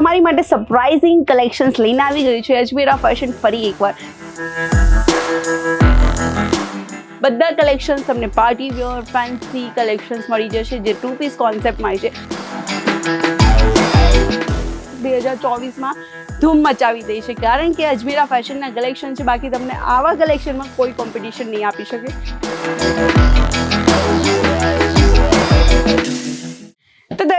તમારી માટે surprising collections લઈને આવી ગયું છે. અજમેરા ફેશન ફરી એકવાર. બધા કલેક્શન્સ તમને પાર્ટી વેર ફેન્સી કલેક્શન્સ મળી જશે, જે ટુ પીસ કોન્સેપ્ટમાં છે. બે હજાર ચોવીસમાં ધૂમ મચાવી દઈ છે. કારણ કે અજમેરા ફેશનના કલેક્શન છે. બાકી તમને આવા કલેક્શનમાં કોઈ કોમ્પિટિશન નહીં આપી શકે.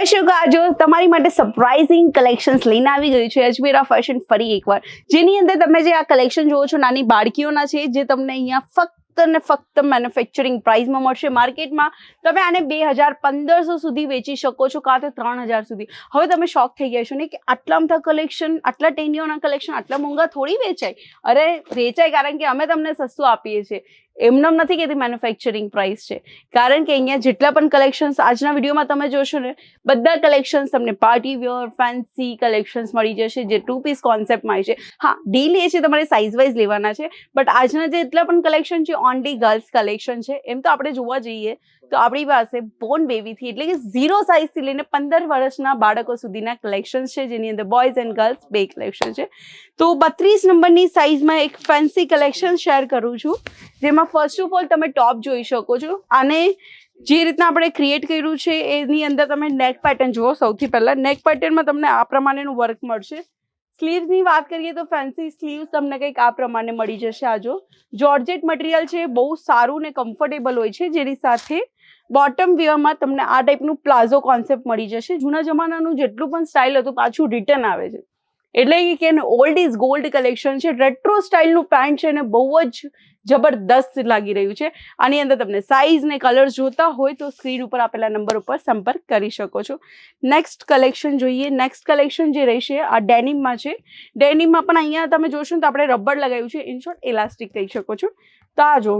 દર્શકો આજો તમારી માટે સરપ્રાઇઝિંગ કલેક્શન્સ લઈને આવી ગયું છે, અજમેરા ફેશન ફરી એકવાર. જેની અંદર તમે જે આ કલેક્શન જોવો છો, નાની બાળકીઓના છે, જે તમને અહીંયા ફક્ત ને ફક્ત મેન્યુફેક્ચરિંગ પ્રાઇસમાં મળશે માર્કેટમાં. તમે આને બે હજાર પંદરસો સુધી વેચી શકો છો, કાં તો ત્રણ હજાર સુધી. હવે તમે શોખ થઈ ગયા છો ને કે આટલા બધા કલેક્શન આટલા ટેનિયોના કલેક્શન આટલા મોંઘા થોડી વેચાય? અરે, વેચાય કારણ કે અમે તમને સસ્તું આપીએ છીએ. એમનેમ નથી કહેતી મેન્યુફેક્ચરિંગ પ્રાઇસ છે. કારણ કે અહીંયા જેટલા પણ કલેક્શન્સ આજના વિડીયોમાં તમે જોશો ને, બધા કલેક્શન્સ તમને પાર્ટી વેર ફેન્સી કલેક્શન્સ મળી જશે, જે ટુ પીસ કોન્સેપ્ટમાં છે. હા ડીલ એ છે તમારે સાઇઝ વાઇઝ લેવાના છે બટ આજના જેટલા પણ કલેક્શન છે ઓનલી ગર્લ્સ કલેક્શન છે, એમ તો આપણે જોવા જઈએ તો આપણી પાસે બોર્ન બેબીથી એટલે કે ઝીરો સાઇઝથી લઈને પંદર વર્ષના બાળકો સુધીના કલેક્શન્સ છે, જેની અંદર બોયઝ એન્ડ ગર્લ્સ બે કલેક્શન છે. તો બત્રીસ નંબરની સાઇઝમાં એક ફેન્સી કલેક્શન શેર કરું છું, જેમાં ફર્સ્ટ ઓફ ઓલ તમે ટોપ જોઈ શકો છો. અને જે રીતના આપણે ક્રિએટ કર્યું છે, એની અંદર તમે નેક પેટર્ન જુઓ, સૌથી પહેલાં નેક પેટર્નમાં તમને આ પ્રમાણેનું વર્ક મળશે. સ્લીવ્સની વાત કરીએ તો ફેન્સી સ્લીવ્સ તમને કંઈક આ પ્રમાણે મળી જશે આ જો જોર્જેટ મટીરિયલ છે બહુ સારું ને કમ્ફર્ટેબલ હોય છે જેની સાથે બોટમ વેરમાં તમને આ ટાઈપનું પ્લાઝો કોન્સેપ્ટ મળી જશે. જૂના જમાનાનું જેટલું પણ સ્ટાઇલ હતું, પાછું રિટર્ન આવે છે. એટલે કે ઓલ્ડ ઇઝ ગોલ્ડ કલેક્શન છે. રેટ્રો સ્ટાઇલનું પેન્ટ છે એને બહુ જ જબરદસ્ત લાગી રહ્યું છે. આની અંદર તમને સાઇઝ ને કલર જોતા હોય તો સ્ક્રીન ઉપર આપેલા નંબર ઉપર સંપર્ક કરી શકો છો. નેક્સ્ટ કલેક્શન જોઈએ. નેક્સ્ટ કલેક્શન જે રહેશે આ ડેનિમમાં છે. ડેનિમમાં પણ અહીંયા તમે જોશો તો આપણે રબર લગાવ્યું છે. ઇન શોર્ટ ઇલાસ્ટિક કહી શકો છો. તો આ જો.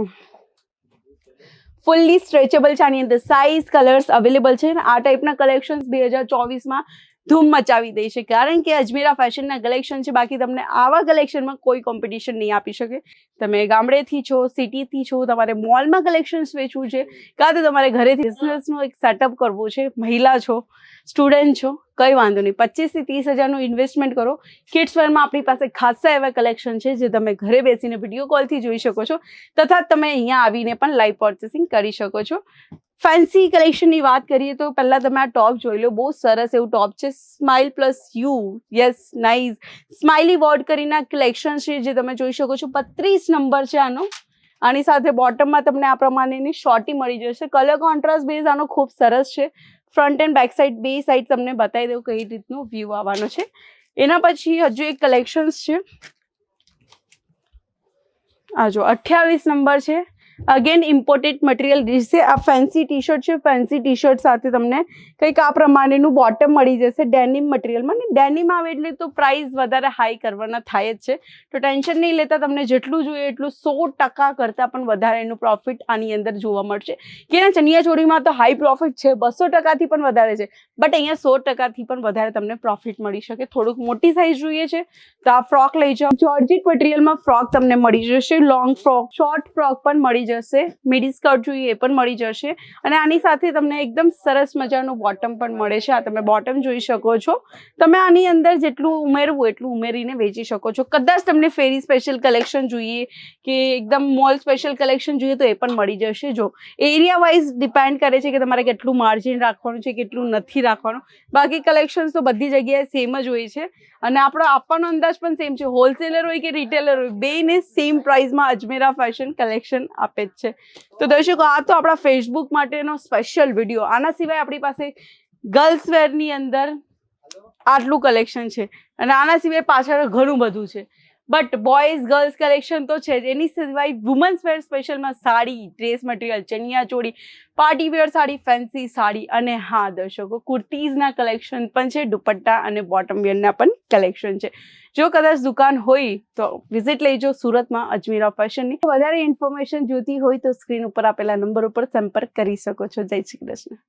ફુલ્લી સ્ટ્રેચેબલ છે. આની અંદર સાઇઝ કલર્સ અવેલેબલ છે. અને આ ટાઈપના કલેક્શન્સ બે હજાર ચોવીસમાં ધૂમ મચાવી દઈ છે. કારણ કે અજમેરા ફેશનના કલેક્શન છે. બાકી તમને આવા કલેક્શનમાં કોઈ કોમ્પિટિશન નહીં આપી શકે. તમે ગામડેથી છો સિટીથી છો, તમારે મોલમાં કલેક્શન્સ વેચવું છે. કાં તો તમારે ઘરેથી બિઝનેસનું એક સેટઅપ કરવું છે. મહિલા છો સ્ટુડન્ટ છો, કંઈ વાંધો નહીં. પચીસથી ત્રીસ હજારનું ઇન્વેસ્ટમેન્ટ કરો. કિડ્સ વેરમાં આપણી પાસે ખાસા એવા કલેક્શન છે જે તમે ઘરે બેસીને વીડિયો કોલથી જોઈ શકો છો. તથા તમે અહીંયા આવીને પણ લાઈવ પર્ચેસિંગ કરી શકો છો. ફેન્સી કલેક્શનની વાત કરીએ તો પહેલાં તમે આ ટોપ જોઈ લો, બહુ સરસ એવું ટોપ છે. Smile plus you yes nice smiley word કરીને કલેક્શન છે જે તમે જોઈ શકો છો. બત્રીસ નંબર છે આનો. આની સાથે બોટમમાં તમને આ પ્રમાણેની શોર્ટી મળી જશે. કલર કોન્ટ્રાસ્ટ બેઝ આનો ખૂબ સરસ છે. ફ્રન્ટ એન્ડ બેક સાઈડ બે સાઈડ તમને બતાવી દઉં કઈ રીતનો વ્યૂ આવવાનો છે. એના પછી હજુ એક કલેક્શન્સ છે. આ જો અઠ્યાવીસ નંબર છે. અગેન ઇમ્પોર્ટેડ મટીરિયલ રહેશે આ ફેન્સી ટી શર્ટ છે. ફેન્સી ટી શર્ટ સાથે તમને કંઈક આ પ્રમાણેનું બોટમ મળી જશે ડેનિમ મટીરિયલમાં ને ડેનિમ આવે એટલે તો પ્રાઇસ વધારે હાઈ કરવાના થાય જ છે. તો ટેન્શન નહીં લેતા, તમને જેટલું જોઈએ એટલું સો ટકા કરતાં પણ વધારે એનું પ્રોફિટ આની અંદર જોવા મળશે. કે ના ચણિયા તો હાઈ પ્રોફિટ છે. બસો ટકાથી પણ વધારે છે. બટ અહીંયા સો ટકાથી પણ વધારે તમને પ્રોફિટ મળી શકે. થોડુંક મોટી સાઇઝ જોઈએ છે. તો આ ફ્રોક લઈ જાઓ. જોર્જિટ મટીરિયલમાં ફ્રોક તમને મળી જશે. લોંગ ફ્રોક શોર્ટ ફ્રોક પણ મળી જશે. મિડી સ્કર્ટ જોઈએ એ પણ મળી જશે. અને આની સાથે તમને એકદમ સરસ મજાનું બોટમ પણ મળે છે. આ તમે બોટમ જોઈ શકો છો. તમે આની અંદર જેટલું ઉમેરવું એટલું ઉમેરીને વેચી શકો છો. કદાચ તમને ફેરી સ્પેશિયલ કલેક્શન જોઈએ કે એકદમ મોલ સ્પેશિયલ કલેક્શન જોઈએ તો એ પણ મળી જશે. જો એરિયા વાઇઝ ડિપેન્ડ કરે છે કે તમારે કેટલું માર્જિન રાખવાનું છે, કેટલું નથી રાખવાનું. બાકી કલેક્શન્સ તો બધી જગ્યાએ સેમ જ હોય છે. અને આપણો આપવાનો અંદાજ પણ સેમ છે. હોલસેલર હોય કે રિટેલર હોય બેને સેમ પ્રાઇસમાં અજમેરા ફેશન કલેક્શન આપે જ છે. તો દર્શકો, આ તો આપણા ફેસબુક માટેનો સ્પેશિયલ વીડિયો આના સિવાય આપણી પાસે ગર્લ્સ વેરની અંદર આટલું કલેક્શન છે. અને આના સિવાય પાછળ ઘણું બધું છે. બટ બોયઝ ગર્લ્સ કલેક્શન તો છે જ. એની સિવાય women's wear સ્પેશિયલમાં sari dress material chaniya choli party wear sari fancy sari અને હા, દર્શકો કુર્તીઝના કલેક્શન પણ છે, દુપટ્ટા અને બોટમ વેરના પણ કલેક્શન છે. જો કદાચ દુકાન હોય તો વિઝિટ લેજો સુરતમાં અજમેરા ફેશનની વધારે ઇન્ફોર્મેશન જોતી હોય તો સ્ક્રીન ઉપર આપેલા નંબર ઉપર સંપર્ક કરી શકો છો. જય શ્રી કૃષ્ણ.